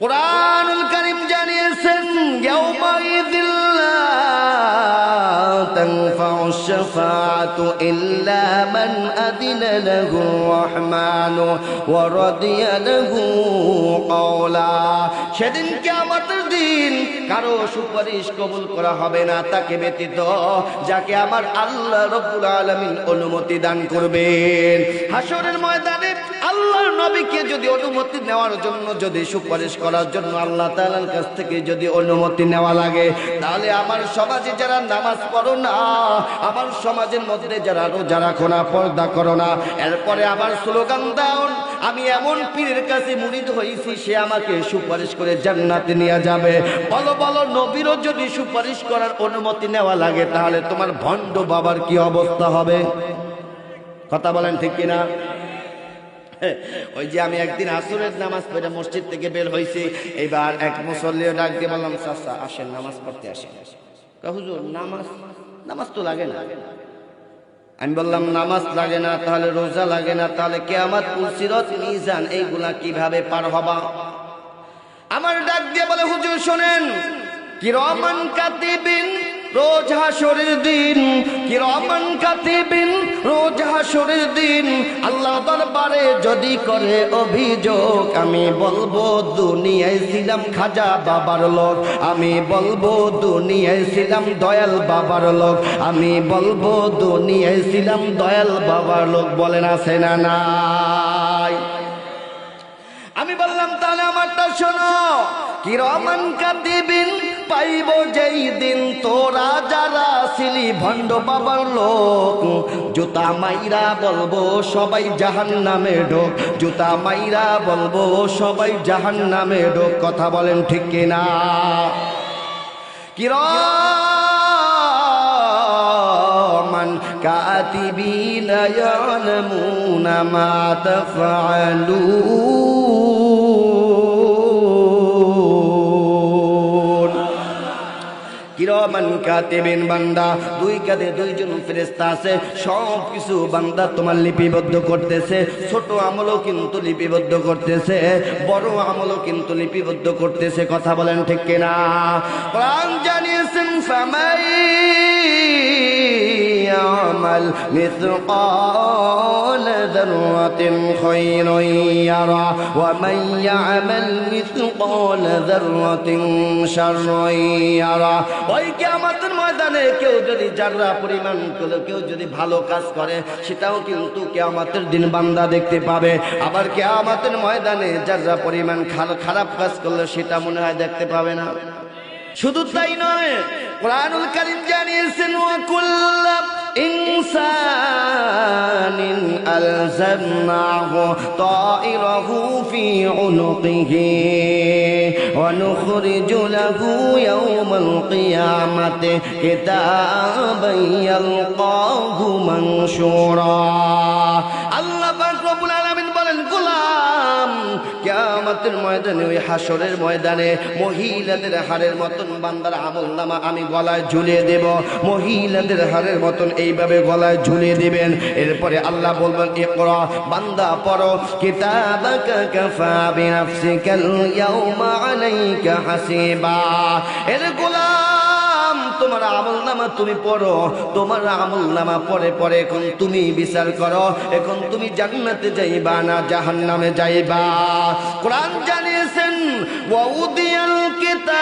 কোরআনুল করিম জানিয়েছেন ইয়াউমাইযিল লা তানফাউ শাফাআতু ইল্লা মান আযিনা লাহু রাহমানু ওয়া রাদিয়া দিন কারও সুপারিশ কবুল করা হবে না, তাকে ব্যতীত যাকে আমার আল্লাহ রবুল আলমিন অনুমতি দান করবেন। হাসরের ময়দানে আল্লাহর নবীকে যদি অনুমতি নেওয়ার জন্য, যদি সুপারিশ করার জন্য আল্লাহ তাআলার কাছ থেকে যদি অনুমতি নেওয়া লাগে, তাহলে আমার সমাজে যারা নামাজ পড়ো না, আমার সমাজের মধ্যে যারা রোজা রাখো না, পর্দা করো না, এরপরে আমার স্লোগান দাও, আমি এমন পীরের কাছে মুরিদ হয়েছি, সে আমাকে সুপারিশ করে জান্নাতে নিয়ে যাবে। বলো বলো, নবীরও যদি সুপারিশ করার অনুমতি নেওয়া লাগে, তাহলে তোমার ভণ্ড বাবার কি অবস্থা হবে? কথা বলেন ঠিক কিনা? ওই যে আমি একদিন আসরের নামাজ পড়ে মসজিদ থেকে বের হয়েছি এবার এক মুসল্লিও ডাক দিয়ে বললাম, চাচা, আসেন, নামাজ পড়তে আসেন। হুজুর, নামাজ নামাজ তো লাগে না। আমি বললাম, নামাজ লাগে না, তাহলে রোজা লাগে না, তাহলে কে আমার পুলসিরত মিজান, এইগুলা কীভাবে পার হবা? আমার ডাক দিয়ে বলে, হুজুর, শোনেন, কিরমান কাতিবিন রোজ হাসরের দিন, কিরমান কাতিবিন, রোজ হাসরের দিন। আল্লাহ দরবারে যদি করে অভিযোগ, আমি বলব, দুনিয়ায় ছিলাম খাজা বাবার লোক। আমি বলব, দুনিয়ায় ছিলাম দয়াল বাবার লোক। আমি বলব, দুনিয়ায় ছিলাম দয়াল বাবার লোক। বলেন, আছে না নাই? আমি বললাম, তাহলে আমারটা শোনো। কিরমান কাতিবিন পাইব যেই দিন তোরা যারা ছিলি ভণ্ড বাবার লোক। জুতা মাইরা বলব সবাই জাহান নামে ঢোক। জুতা মাইরা বলব সবাই জাহান নামে ঢোক। কথা বলেন ঠিক কিনা? কিরমান কাতিবিন ইয়ালামুনা মা তাফআলুন। কিরমান কাতিবিন বান্দা দুইজন ফেরেস্তা আছে সব বান্দা তোমার লিপিবদ্ধ করতেছে। ছোট আমলও কিন্তু লিপিবদ্ধ করতেছে, বড় আমলও কিন্তু লিপিবদ্ধ করতেছে, কথা বলেন ঠিক কিনা? প্রাণ জানিয়েছেন ফামাই يعمل مثقال ذرة خيرا يرى ومن يعمل مثقال ذرة شرا يرى ওই কিয়ামতের ময়দানে কেউ যদি যারা পরিমাণ করে কেউ যদি ভালো কাজ করে সেটাও কিন্তু কিয়ামতের দিন বান্দা দেখতে পাবে আবার কিয়ামতের ময়দানে যারা পরিমাণ খাল- খারাপ কাজ করলে সেটা মনে হয় দেখতে পাবে না শুধু তাই নয় কোরআনুল কারীম জানিয়েছেন ওয়া إنسان ألزمناه طائره في عنقه ونخرج له يوم القيامة كتابا يلقاه منشورا. الله কিয়ামতের ময়দানে, ওই হাসরের ময়দানে মহিলাদের হারের মতন বান্দার আমল নামা আমি গলায় ঝুলিয়ে দেব। মহিলাদের হারের মতন এইভাবে গলায় ঝুলিয়ে দেবেন। এরপরে আল্লাহ বলবেন এ ইকরা, বান্দা, পড়ো। হাসিবা। এর গোলাম তোমার আমল নামা তুমি পড়ো, তোমার আমল নামা পরে পরে এখন তুমি বিচার করো, এখন তুমি জান্নাতে যাইবা না জাহান্নামে যাইবা। কোরআন জানিয়েছেন, ওয়াউদিয়াল কিতাব,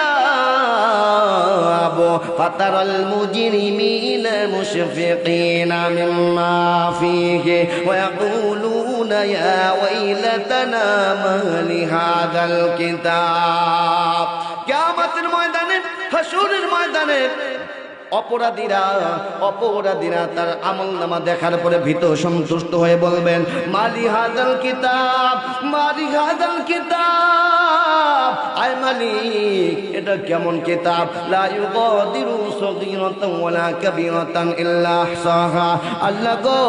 ফাতারাল মুজরিমিনা মুশফিকিনা মিম্মা ফিহি ওয়ায়াকুলুনা ইয়া ওয়াইলাতানা মা লিহাদাল কিতাব। হাসুরের ময়দানে। অপরাধীরা অপরাধীরা তার আমল নামা দেখার পরে ভীত সন্তুষ্ট হয়ে বলবেন, মালি হাজাল কিতাব, মালি হাজাল কিতাব। আয় মালিক, এটা কেমন কিতাব? লা ইউগাদিরু সগীরাতান ওয়ালা কাবীরাতান ইল্লা আহসাহা। আল্লাহ গো,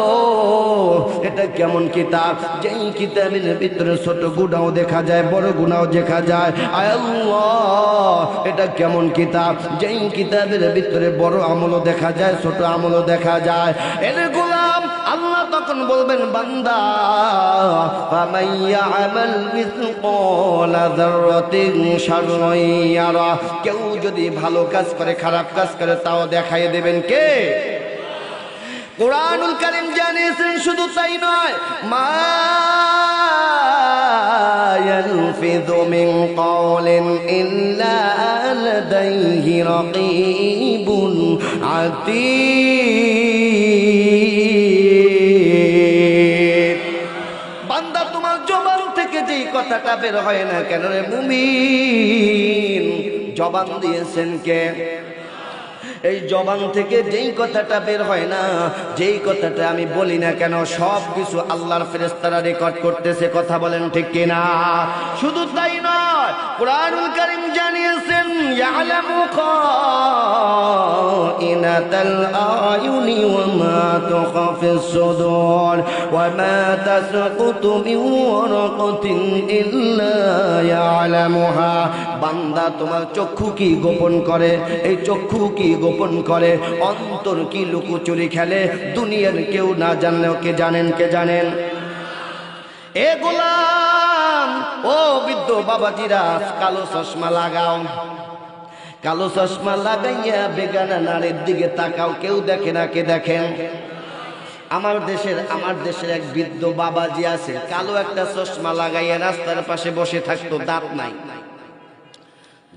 এটা কেমন কিতাব? যেই কিতাবের ভিতরে ছোট গুনাও দেখা যায়, বড় গুনাও দেখা যায়। আয় আল্লাহ, এটা কেমন কিতাব? যেই কিতাবের ভিতরে বড় আমলও দেখা যায়, ছোট আমলও দেখা যায়। এর গোলাম আল্লাহ তখন তখন বলবেন বান্দা فَمَن يَعْمَلْ مِثْقَالَ ذَرَّةٍ شَرًّا يَرَهُ কেউ যদি ভালো কাজ করে খারাপ কাজ করে তাও দেখাই দেবেন কে কোরআনুল কারিম জানিয়েছেন শুধু তাই নয় মা يلفظ من قول إلا لديه رقيب عتيد যেই কথাটা বের হয় না কেন রে মুমিন? জবান দিয়েছেন কে? এই জবান থেকে যেই কথাটা বের হয় না, যেই কথাটা আমি বলি না কেন সব কিছু আল্লাহর ফেরেস্তারা রেকর্ড করতেছে, কথা বলেন ঠিক কিনা? শুধু তাই নয় কোরআনুল কারীম জানিয়েছেন, ইয়ালামু খাইনাতাল আয়ুনি ওয়া মা তুখাফিস সুদুর ওয়া মা তাসকুতু মিন ইল্লা ইয়ালামুহা। বান্দা তোমার চক্ষু কি গোপন করে? এই চক্ষু কি গোপন করে? অন্তর কি লুকোচুরি খেলে? দুনিয়ার কেউ না জানলেও কে জানেন কে জানেন? এ গোলাম! ও বৃদ্ধ বাবাজিরা, কালো চশমা লাগাও। কালো চশমা লাগাইয়া বেগানা নারীর দিকে তাকাও, কেউ দেখে না কে দেখেন আমার দেশের আমার দেশের এক বৃদ্ধ বাবাজি আছে, কালো একটা চশমা লাগাইয়া রাস্তার পাশে বসে থাকতো, দাঁত নাই।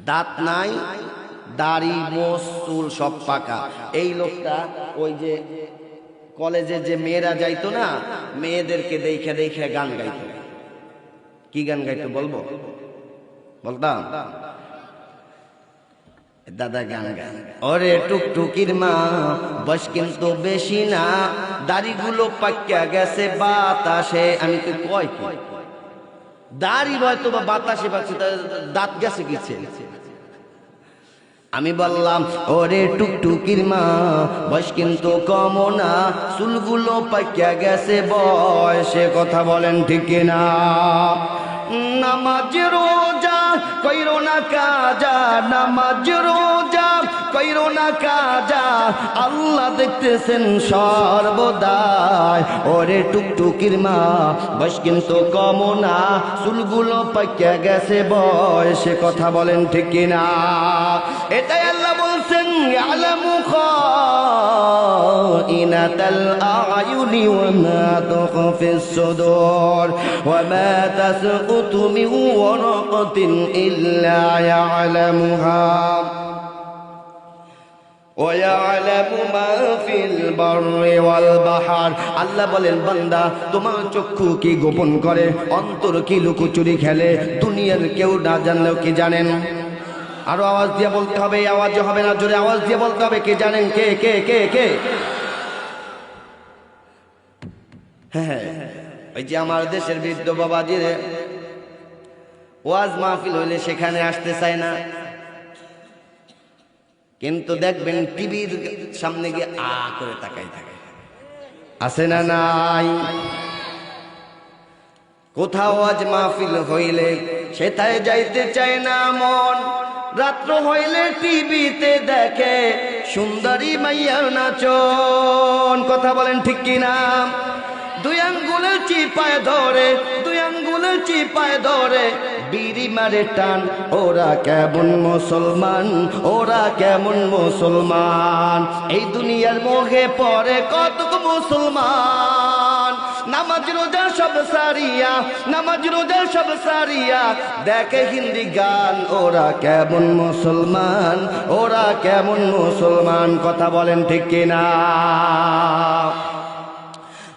দাঁত নাই, দাড়ি, মোষ, চুল সব পাকা। এই লোকটা ওই যে কলেজে যে মেয়েরা যাইতো না, মেয়েদেরকে দেখে দেখে গান গাইতো। কি গান গাইতো বলব? বলতাম? দাদা গান গান ওরে টুকটুকির মা, বয়স কিন্তু বেশি না, দাড়িগুলো পাক্কা গেছে বাতাসে। আমি তো কয় কয় দাড়ি হয়তো বা বাতাসে পাচ্ছি দাঁত গেছে কিছে আমি বললাম, ওরে টুকটুকির মা, বয়স কিন্তু কম না, চুলগুলো পাকিয়া গেছে বয়সে কথা বলেন ঠিক না নামাজ রোজা কইরো না কাজা, নামাজ রোজা কইরো না কাজা, আল্লাহ দেখতেছেন সর্বদাই। ওরে টুকটুকির মা, বয়স কিন্তু কম না, চুলগুলো পাকিয়া গেছে বয়সে কথা বলেন ঠিক কিনা? এটাই আল্লাহ বলছেন আলামু খাইনাতাল আয়ুনি ওয়া মা তুখফিস সুদুর ওয়া মা তাসকুতু মিন ওয়ারাকাতিন আল্লাহ বলেন, বান্দা, তোমার চক্ষু কি গোপন করে? অন্তর কি লুকোচুরি খেলে? দুনিয়ার কেউ না জানলেও কি জানেন? আরও আওয়াজ দিয়ে বলতে হবে আওয়াজ হবে না, জোরে আওয়াজ দিয়ে বলতে হবে, কে জানেন, কে কে কে কে? হ্যাঁ ওই যে আমার দেশের বৃদ্ধ বাবাজির ওয়াজ মাহফিল হইলে সেখানে আসতে চায় না। কিন্তু দেখবেন টিভির সামনে গিয়ে আ করে তাকাই থাকে। আছে না নাই? কোথাও আজ মাহফিল হইলে সেথায় যাইতে চায় না মন। রাত্র হইলে টিভিতে দেখে সুন্দরী মাইয়ার নাচন। কথা বলেন ঠিক কি কিনা? দুই আঙ্গুলের চিপায় ধরে, দুই আঙ্গুলের চিপায় ধরে। বিড়ি মারে টান, ওরা কেমন মুসলমান, ওরা কেমন মুসলমান। এই দুনিয়ার মোহে পড়ে কত মুসলমান। নামাজ রোজা সব সারিয়া, নামাজ রোজা সব সারিয়া। দেখে হিন্দি গান, ওরা কেমন মুসলমান, ওরা কেমন মুসলমান। কথা বলেন ঠিক কিনা?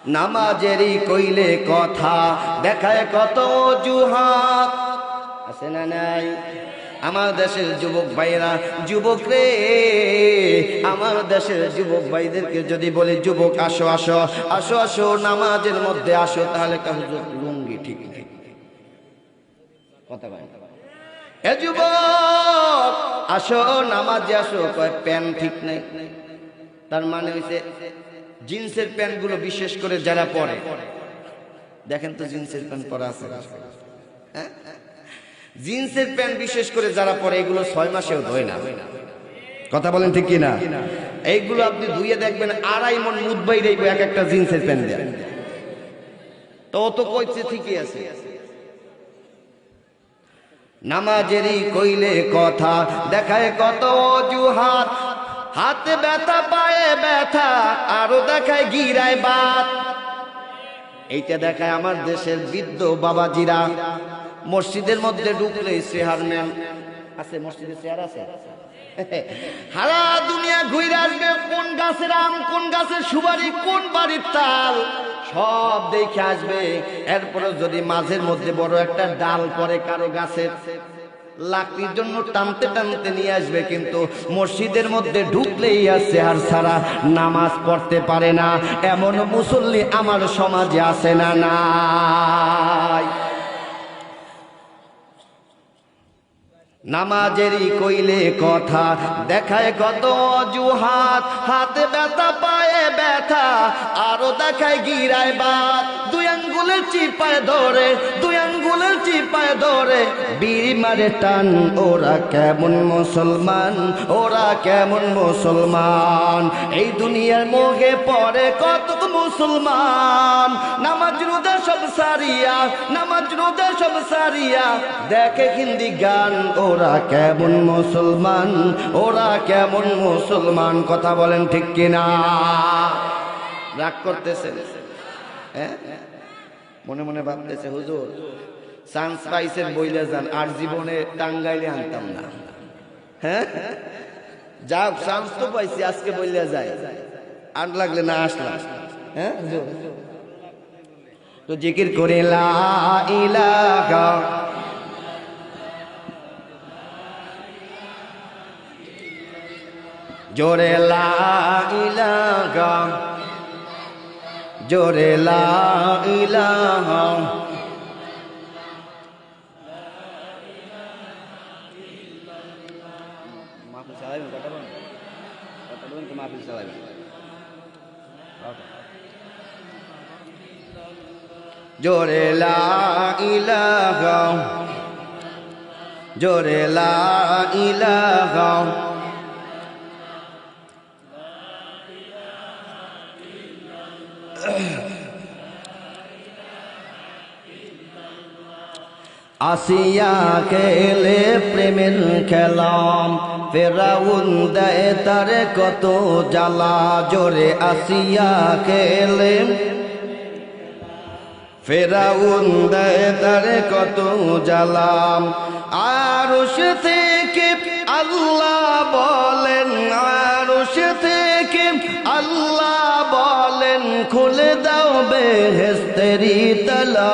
নামাজেরই কইলে কথা। দেখায় কত অজুহাত। আছে না নাই? আমার দেশের যুবক ভাইরা যুবক রে, আমার দেশের যুবক ভাইদেরকে যদি বলি, যুবক, আসো আসো আসো আসো, নামাজের মধ্যে আসো, তাহলে কাহু লুঙ্গি ঠিক যুবক, আসো, নামাজে আসো, কয় প্যান্ট ঠিক নেই। তার মানে হইছে জিন্সের প্যান্টগুলো বিশেষ করে যারা পরে। দেখেন তো জিন্সের প্যান্ট পরা আছে। হ্যাঁ? জিন্সের প্যান্ট বিশেষ করে যারা পরে, এগুলো ছয় মাসেও ধোয় না। কথা বলেন ঠিক কিনা? এইগুলো আপনি ধুয়ে দেখবেন, আড়াই মন মুদ বাইরে এক একটা জিন্সের প্যান্ট দেন তো ও তো কইছে ঠিকই আছে। নামাজেরই কইলে কথা, দেখায় কত অজুহাত হাতে ব্যথা, পায়ে ব্যথা, আরও দেখায় গিরায় বাত। এইটা দেখায় আমার দেশের বৃদ্ধ বাবাজিরা। মসজিদের মধ্যে ঢুকলে চেহার নেন আছে, মসজিদে চেয়ার আছে? হারা দুনিয়া ঘুরে আসবে, কোন গাছের আম, কোন গাছের সুপারি, কোন বাড়ির তাল? সব দেখে আসবে। এরপরে যদি মাঝের মধ্যে বড় একটা ডাল পরে কারও গাছের। লাকড়ির জন্য টানতে টানতে নিয়ে আসবে, কিন্তু মসজিদের মধ্যে ঢুকলেই আছে আর সারা নামাজ পড়তে পারে না। এমন মুসল্লি আমার সমাজে আসে না নাই? নামাজেরই কইলে কথা। দেখায় কত অজুহাত, হাতে ব্যথা, পায়ে ব্যথা, আরও দেখায় গিরায় বাত। দুই আঙ্গুলের চিপায় ধরে, দুই আঙ্গুলের চিপায় ধরে। বিড়ি মারে টান, ওরা কেমন মুসলমান, ওরা কেমন মুসলমান। এই দুনিয়ার মোহে পড়ে কত মুসলমান। নামাজ রোজা সব সারিয়া, নামাজ রোজা সব সারিয়া। দেখে হিন্দি গান ওরা কেমন মুসলমান? ওরা কেমন মুসলমান? কথা বলেন ঠিক কিনা? রাগ করতেছে হ্যাঁ? মনে মনে ভাবতেছে, হুজুর চান্স বইলে যান, আর জীবনে টাঙ্গাইলে আনতাম না। হ্যাঁ? যাক চান্স তো পাইছি, আজকে বইলে যায় আর লাগলে না আসলাম। হ্যাঁ? তো জিকির করে, লা জোরে লা ইলাহা, জোরে লা ইলাহা। মাহফিল চালাবেন কথা বলেন? কথা জোরে লা জোরে লা আসিয়া খেলে প্রেমের খেলাম। ফেরাউন দেয় তারে কত জ্বালা, জোরে আসিয়া খেলে ফেরাউন দেয় তারে কত জ্বালাম আর থেকে আল্লাহ বলেন আর থেকে আল্লাহ বলেন, খুলে দাও বেহেস্তেরি তলা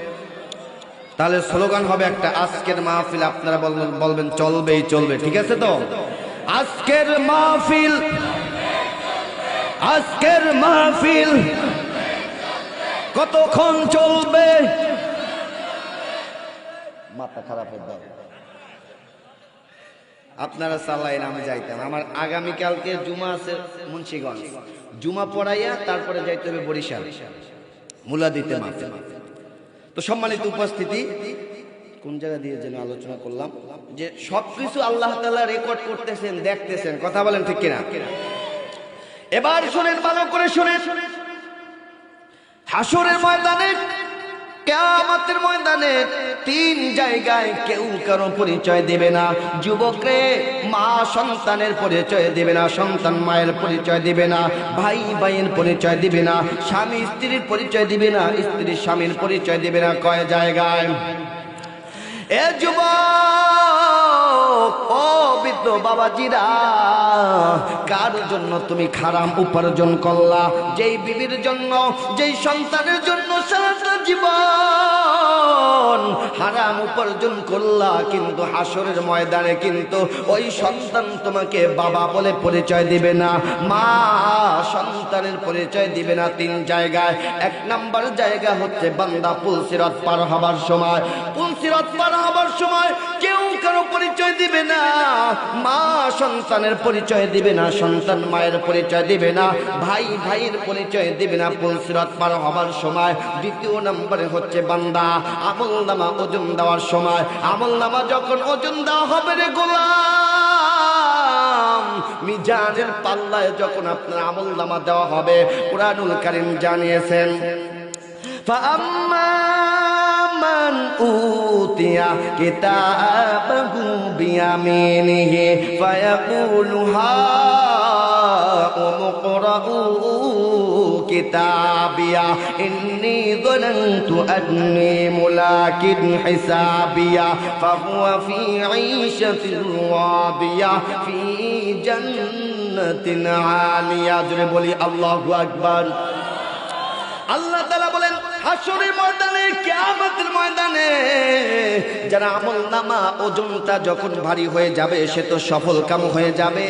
তাহলে স্লোগান হবে একটা, আজকের মাহফিল, আপনারা বলবেন চলবেই চলবে, ঠিক আছে তো? আজকের মাহফিল আজকের মাহফিল কতক্ষণ চলবে? মাথা খারাপ হয়ে আপনারা চালাইন আমি যাইতাম। আমার আগামীকালকে জুমা আছে মুন্সিগঞ্জ। জুমা পড়াইয়া তারপরে যাইতে হবে বরিশাল। মুলা দিতে মাঠে তো সম্মানিত উপস্থিতি, কোন জায়গা দিয়ে যেন আলোচনা করলাম? যে সবকিছু আল্লাহ তালা রেকর্ড করতেছেন, দেখতেছেন, কথা বলেন ঠিক কিনা? এবার শুনেন, ভালো করে শোনেন। হাসরের ময়দানে কেয়ামতের ময়দানে তিন জায়গায় কেউ কারও পরিচয় দেবে না। যুবকরে, মা সন্তানের পরিচয় দেবে না, সন্তান মায়ের পরিচয় দিবে না, ভাই ভাইয়ের পরিচয় দিবে না, স্বামী স্ত্রীর পরিচয় দিবে না, স্ত্রীর স্বামীর পরিচয় দিবে না। কয় জায়গায়? এ যুবক! ও বৃদ্ধ বাবাজিরা, কার জন্য তুমি খারাম উপার্জন করলা? যেই বিবির জন্য, যেই সন্তানের জন্য সারাটা জীবন হারাম উপার্জন করলা, কিন্তু হাসরের ময়দানে কিন্তু ওই সন্তান তোমাকে বাবা বলে পরিচয় দিবে না, মা সন্তানের পরিচয় দিবে না তিন জায়গায়। এক নাম্বার জায়গা হচ্ছে বান্দা পুলসিরত পার হবার সময়। পুলসিরত পার হবার সময় কেউ কারও পরিচয় দিবে না, মা সন্তানের পরিচয় দিবে না, সন্তান মায়ের পরিচয় দিবে না, ভাই ভাইয়ের পরিচয় দিবে না পুলসিরত পার হবার সময়। দ্বিতীয় নম্বরে হচ্ছে বান্দা আমল নামা ওজন দেওয়ার সময় আমল নামা যখন ওজন দেওয়া হবে রে গোলাম মিজানের পাল্লায় যখন আপনার আমল নামা দেওয়া হবে কোরআনুল কারিম জানিয়েছেন فأما من أوتي كتابه بيمينه فيقول هاؤم اقرءوا كتابيا إني ظننت أني ملاك حسابيا فهو في عيشة راضية. في جنة عالية. اضرب لي الله أكبر. ময়দানে যারা আমল নামা ওজনটা যখন ভারী হয়ে যাবে, সে তো সফল কাম হয়ে যাবে।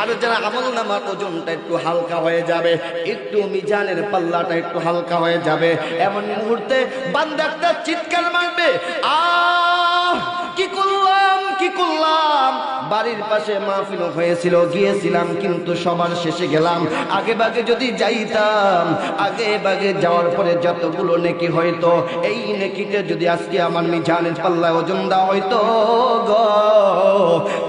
আর যারা আমল নামার ওজনটা একটু হালকা হয়ে যাবে, একটু মিজানের পাল্লাটা একটু হালকা হয়ে যাবে। এমন মুহূর্তে বান্দারটা চিৎকার মারবে আ কি করলাম কি করলাম? বাড়ির পাশে মাহফিল হয়েছিল, গিয়েছিলাম, কিন্তু সবার শেষে গেলাম। আগে বাগে যদি যাইতাম, আগে বাগে যাওয়ার পরে যতগুলো নেকি হয়তো এই নেকিতে যদি আজকে আমার মিজানের পাল্লায় ওজন দেওয়া হয়তো গো,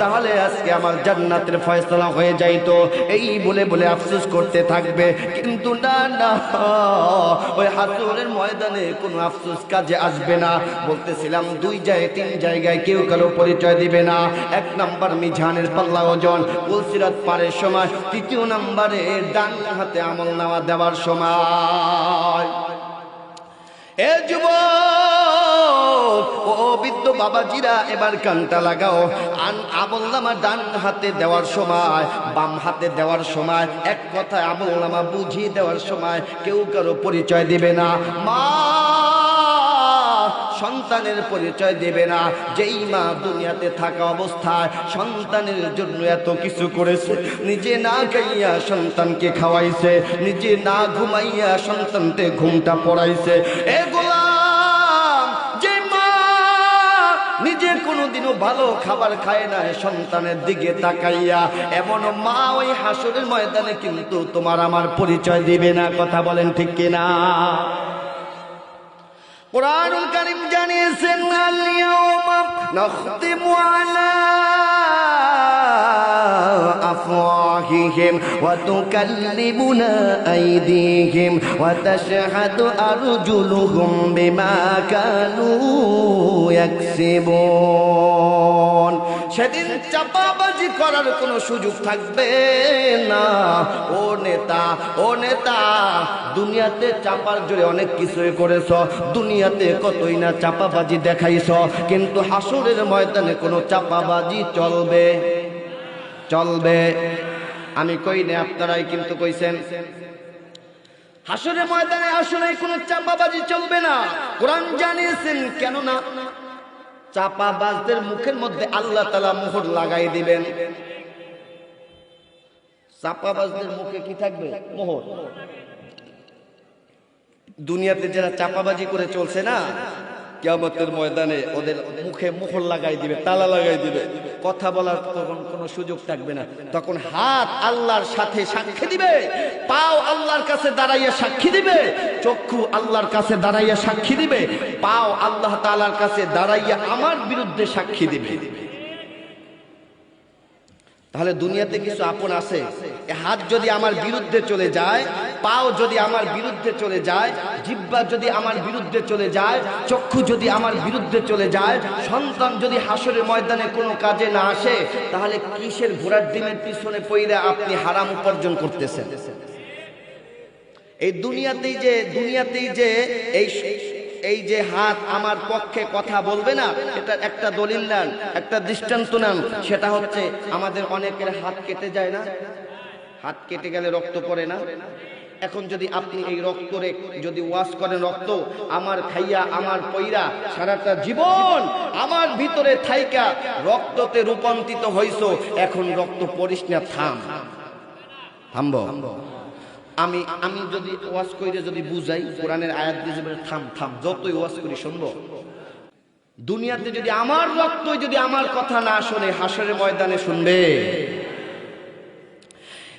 তাহলে আজকে আমার জান্নাতের ফয়সলা হয়ে যাইতো। এই বলে বলে আফসোস করতে থাকবে। কিন্তু না না, ওই হাসুরের ময়দানে কোনো আফসোস কাজে আসবে না। বলতেছিলাম, দুই জায়গায়, তিন জায়গায় কেউ কারও পরিচয় দিবে না। এক নাম্বার মিঝানের পাল্লা ওজন। কুলসিরাত পারের সময়, তৃতীয় নাম্বারে ডান হাতে আমল নেওয়া দেওয়ার সময়। ও বাবাজিরা, এবার কানটা লাগাও। আন আমল নামা ডান হাতে দেওয়ার সময়, বাম হাতে দেওয়ার সময়, এক কথায় আমল নামা বুঝিয়ে দেওয়ার সময় কেউ কারও পরিচয় দিবে না। মা সন্তানের পরিচয় দেবে না। যেই মা দুনিয়াতে থাকা অবস্থায় সন্তানের জন্য এত কিছু করেছে, নিজে না খাইয়া সন্তানকে খাওয়াইছে, নিজে না ঘুমাইয়া সন্তানকে ঘুমটা পড়াইছে। এ গোলাম, যে নিজে কোনোদিনও ভালো খাবার খায় না সন্তানের দিকে তাকাইয়া, এমন মা ওই হাসরের ময়দানে কিন্তু তোমার আমার পরিচয় দিবে না, কথা বলেন ঠিক কিনা? কোরআনুল কারীম জানিয়েছেন আল ইয়াউমা নাখতিমু আলা আফওয়াহিহিম ওয়া তুকাল্লিমুনা আইদিহিম ওয়া তাশহাদু সেদিন চাপাবাজি করার কোনো সুযোগ থাকবে না। ও নেতা ও নেতা, দুনিয়াতে চাপার জোরে অনেক কিছুই করেছ, দুনিয়াতে কতই না চাপাবাজি দেখাইছ, কিন্তু হাসুরের ময়দানে কোনো চাপাবাজি চলবে। চলবে। আমি কই না, আপনারাই কিন্তু কইছেন। হাসুরের ময়দানে আসলে কোনো চাপাবাজি চলবে না। কোরআন জানিয়েছেন কেন না চাপাবাজদের মুখের মধ্যে আল্লাহ তালা মোহর লাগাই দিবেন। চাপাবাজদের মুখে কি থাকবে? মোহর। দুনিয়াতে যারা চাপাবাজি করে চলছে না কিয়ামতের ময়দানে ওদের মুখে মোহর লাগাই দিবে, তালা লাগাই দিবে। কথা বলার তখন কোনো সুযোগ থাকবে না। তখন হাত আল্লাহর সাথে সাক্ষী দিবে, পাও আল্লাহর কাছে দাঁড়াইয়া সাক্ষী দিবে, চক্ষু আল্লাহর কাছে দাঁড়াইয়া সাক্ষী দিবে, পাও আল্লাহ তালার কাছে দাঁড়াইয়া আমার বিরুদ্ধে সাক্ষী দিবে। তাহলে দুনিয়াতে কিছু আপন আছে হাত যদি আমার বিরুদ্ধে চলে যায় পাও যদি আমার বিরুদ্ধে চলে যায়, জিব্বা যদি আমার বিরুদ্ধে চলে যায়, চক্ষু যদি আমার বিরুদ্ধে চলে যায়, সন্তান যদি হাসরের ময়দানে কোনো কাজে না আসে, তাহলে কিসের ঘোড়ার ডিমের পিছনে পইরা আপনি হারাম উপার্জন করতেছেন? এই দুনিয়াতেই যে দুনিয়াতেই যে, এই এই যে হাত আমার পক্ষে কথা বলবে না এটা একটা দলিল নেন, একটা দৃষ্টান্ত নেন, সেটা হচ্ছে আমাদের অনেকের হাত কেটে যায় না? হাত কেটে গেলে রক্ত পড়ে না? এখন যদি আপনি এই রক্তরে যদি ওয়াশ করেন রক্ত, আমার খাইয়া, আমার পইরা সারাটা জীবন আমার ভিতরে থাইকা রক্ততে রূপান্তরিত হইছ, এখন রক্ত পরিস না, থাম। থামব? আমি আমি যদি ওয়াশ কইরে যদি বুঝাই, কোরআনের আয়াত দিয়ে থাম থাম, যতই ওয়াশ করি শুনব। দুনিয়াতে যদি আমার রক্ত যদি আমার কথা না শোনে, হাসরের ময়দানে শুনবে।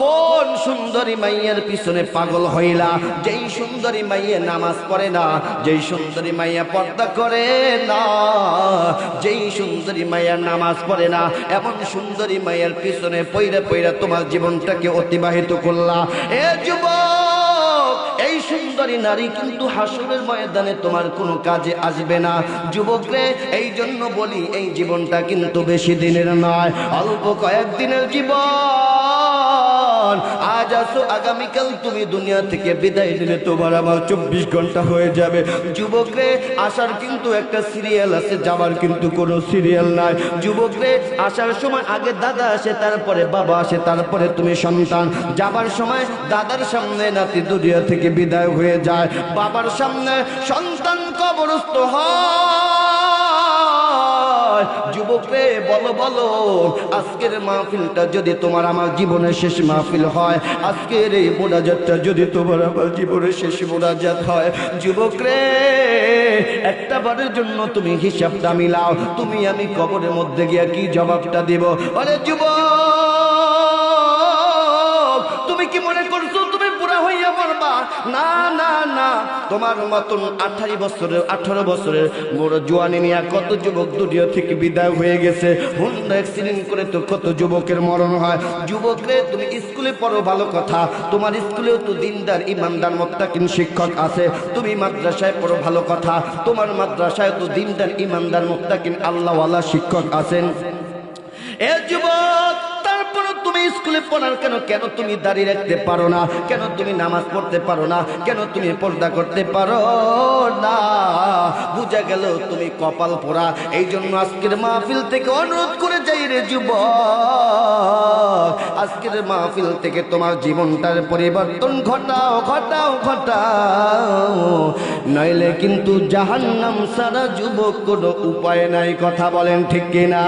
কোন সুন্দরী মাইয়ের পিছনে পাগল হইলা? যেই সুন্দরী মাইয়ে নামাজ পড়ে না, যেই সুন্দরী মাইয়া পর্দা করে না, যেই সুন্দরী মাইয়ার নামাজ পড়ে না, এমন সুন্দরী মাইয়ের পিছনে পইরা পইরা তোমার জীবনটাকে অতিবাহিত করলা। এ যুবক, এই সুন্দরী নারী কিন্তু হাসরের ময়দানে তোমার কোনো কাজে আসবে না। যুবক রে এই জন্য বলি, এই জীবনটা কিন্তু বেশি দিনের নয়, অল্প কয়েকদিনের জীবন। আজ আসো, আগামীকাল তুমি দুনিয়া থেকে বিদায় নিলে তোমার আবার চব্বিশ ঘণ্টা হয়ে যাবে। যুবক রে আসার কিন্তু একটা সিরিয়াল আছে যাবার কিন্তু কোনো সিরিয়াল নাই। যুবক রে আসার সময় আগে দাদা আসে, তারপরে বাবা আসে, তারপরে তুমি সন্তান। যাবার সময় দাদার সামনে নাতি দুনিয়া থেকে বিদায় হয়ে যায়। বাবার সামনে সন্তান কবরস্থ হয়। যুবক, বলো বলো, আজকের মাহফিলটা যদি তোমার আমার জীবনের শেষ মাহফিল হয়, আজকের এই মোনাজাতটা যদি তোমার আমার জীবনের শেষ মোনাজাত হয়। যুবক রে একটা বারের জন্য তুমি হিসাবটা মিলাও। তুমি আমি কবরের মধ্যে গিয়া কি জবাবটা দেব? আরে যুবক! না না না। তোমার মতন আঠারো বছরের আঠারো বছরের বড় জোয়ানি নিয়ে কত যুবক দুনিয়া থেকে বিদায় হয়ে গেছে। হুন্ডা অ্যাক্সিডেন্ট করে তো কত যুবকের মরণ হয়। যুবকরে, তুমি স্কুলে পড়ো, ভালো কথা। তোমার স্কুলেও তো দিনদার, ইমানদার মোত্তাকিন শিক্ষক আছে। তুমি মাদ্রাসায় পড়ো, ভালো কথা। তোমার মাদ্রাসায় তো দিনদার, ইমানদার মোত্তাকিন আল্লাহওয়ালা শিক্ষক আছেন। এ যুবক তুমি স্কুলে পড়ার কেন? কেন তুমি দাঁড়িয়ে রাখতে পারো না? কেন তুমি নামাজ পড়তে পারো না? কেন তুমি পর্দা করতে পারো না? বুঝা গেল তুমি কপাল পোড়া। এই জন্য আজকের মাহফিল থেকে অনুরোধ করে যাই রে যুব আজকের মাহফিল থেকে তোমার জীবনটার পরিবর্তন ঘটাও ঘটাও ঘটাও। নইলে কিন্তু জাহান্নাম সারা যুবক কোনো উপায় নাই। কথা বলেন ঠিক কিনা?